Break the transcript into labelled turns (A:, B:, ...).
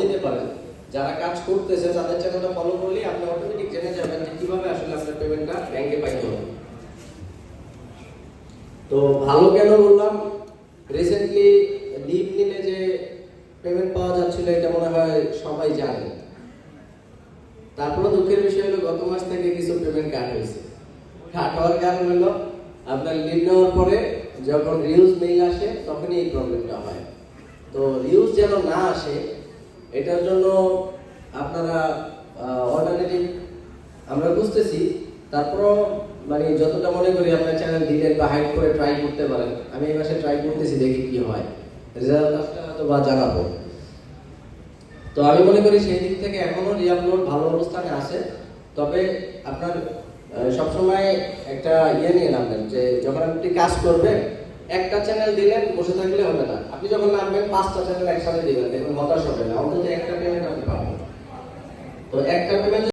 A: দিতে পারেন যারা কাজ করতেছে, তাদের চ্যানেলটা ফলো করলে আপনি অটোমেটিক জেনে যাবেন যে কীভাবে আসলে আপনার পেমেন্টটা ব্যাংকে পাইতে হবে। তো ভালো কেন বললাম? রিসেন্টলি লিভ নিলে যে পেমেন্ট পাওয়া যাচ্ছিল, এটা মনে হয় সবাই জানে। তারপরে দুঃখের বিষয় হলো, গত মাস থেকে কিছু পেমেন্ট কাট হয়েছে। কাট হওয়ার কারণ হলো, আপনার লিভ নেওয়ার পরে যখন রিউজ মেইল আসে, তখনই এই প্রবলেমটা হয়। তো রিউজ যেন না আসে এটার জন্য আপনারা অল্টারনেটিভ আমরা বুঝতেছি তারপরও মানে যতটা মনে করি আপনার চ্যানেল ডিলেট বা হাইড করে ট্রাই করতে পারেন, আমি এই মাসে ট্রাই করতেছি দেখি কি হয়। রেজাল্ট হয়তো বা জানাব। তো আমি মনে করি সেই দিক থেকে এখনও রিআপলোড ভালো অবস্থানে আছে। তবে আপনার সবসময় একটা ইয়ে নিয়ে নামবেন যে যখন আপনি কাজ করবেন, একটা চ্যানেল দিলেন, বসে থাকলে হবে না। আপনি যখন নামবেন, পাঁচটা চ্যানেল একসাথে দিবেন দেখুন হতাশ হবে না অন্তত একটা পেমেন্ট আপনি পাবেন তো একটা পেমেন্ট